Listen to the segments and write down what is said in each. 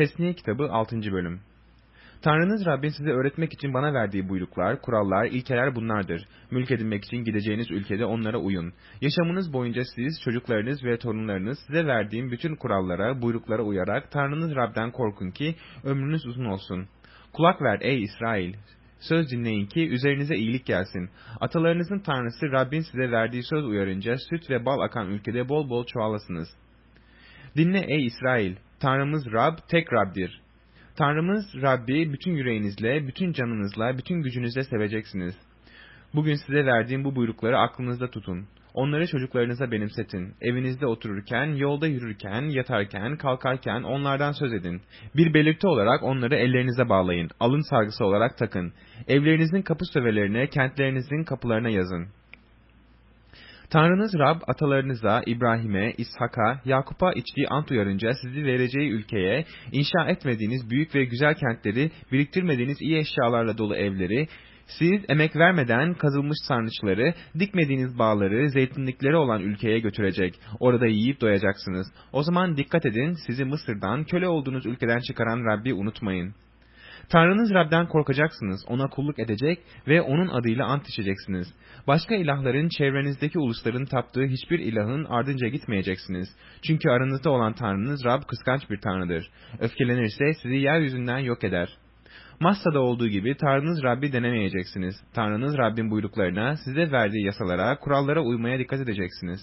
Tesniye kitabı 6. bölüm. Tanrınız Rabbin size öğretmek için bana verdiği buyruklar, kurallar, ilkeler bunlardır. Mülk edinmek için gideceğiniz ülkede onlara uyun. Yaşamınız boyunca siz, çocuklarınız ve torunlarınız size verdiğim bütün kurallara, buyruklara uyarak Tanrınız Rab'den korkun ki ömrünüz uzun olsun. Kulak ver ey İsrail! Söz dinleyin ki üzerinize iyilik gelsin. Atalarınızın Tanrısı Rabbin size verdiği söz uyarınca süt ve bal akan ülkede bol bol çoğalasınız. Dinle ey İsrail! Tanrımız Rab tek Rab'dir. Tanrımız Rabbi bütün yüreğinizle, bütün canınızla, bütün gücünüzle seveceksiniz. Bugün size verdiğim bu buyrukları aklınızda tutun. Onları çocuklarınıza benimsetin. Evinizde otururken, yolda yürürken, yatarken, kalkarken onlardan söz edin. Bir belirti olarak onları ellerinize bağlayın. Alın sargısı olarak takın. Evlerinizin kapı sövelerine, kentlerinizin kapılarına yazın. Tanrınız Rab atalarınıza, İbrahim'e, İshak'a, Yakup'a içtiği ant uyarınca sizi vereceği ülkeye, inşa etmediğiniz büyük ve güzel kentleri, biriktirmediğiniz iyi eşyalarla dolu evleri, siz emek vermeden kazılmış sarnıçları, dikmediğiniz bağları, zeytinlikleri olan ülkeye götürecek. Orada yiyip doyacaksınız. O zaman dikkat edin, sizi Mısır'dan, köle olduğunuz ülkeden çıkaran Rabbi unutmayın. Tanrınız Rab'den korkacaksınız, ona kulluk edecek ve onun adıyla ant içeceksiniz. Başka ilahların, çevrenizdeki ulusların taptığı hiçbir ilahın ardınca gitmeyeceksiniz. Çünkü aranızda olan Tanrınız Rab kıskanç bir Tanrıdır. Öfkelenirse sizi yeryüzünden yok eder. Massa'da olduğu gibi Tanrınız Rabbi denemeyeceksiniz. Tanrınız Rabbin buyruklarına, size verdiği yasalara, kurallara uymaya dikkat edeceksiniz.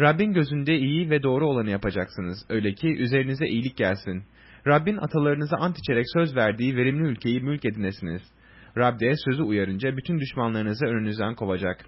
Rabbin gözünde iyi ve doğru olanı yapacaksınız. Öyle ki üzerinize iyilik gelsin. Rabbin atalarınıza ant içerek söz verdiği verimli ülkeyi mülk edinesiniz. Rab de sözü uyarınca bütün düşmanlarınızı önünüzden kovacak.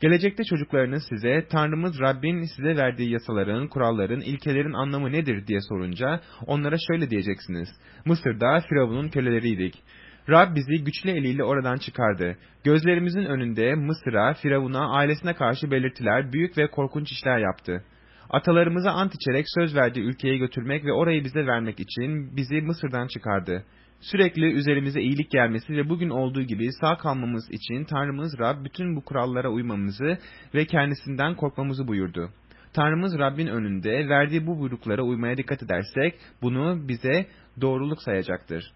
Gelecekte çocuklarınız size, Tanrımız Rabbin size verdiği yasaların, kuralların, ilkelerin anlamı nedir diye sorunca, onlara şöyle diyeceksiniz. Mısır'da Firavun'un köleleriydik. Rab bizi güçlü eliyle oradan çıkardı. Gözlerimizin önünde Mısır'a, Firavun'a, ailesine karşı belirtiler, büyük ve korkunç işler yaptı. Atalarımıza ant içerek söz verdiği ülkeye götürmek ve orayı bize vermek için bizi Mısır'dan çıkardı. Sürekli üzerimize iyilik gelmesi ve bugün olduğu gibi sağ kalmamız için Tanrımız Rab bütün bu kurallara uymamızı ve kendisinden korkmamızı buyurdu. Tanrımız Rabbin önünde verdiği bu buyruklara uymaya dikkat edersek bunu bize doğruluk sayacaktır.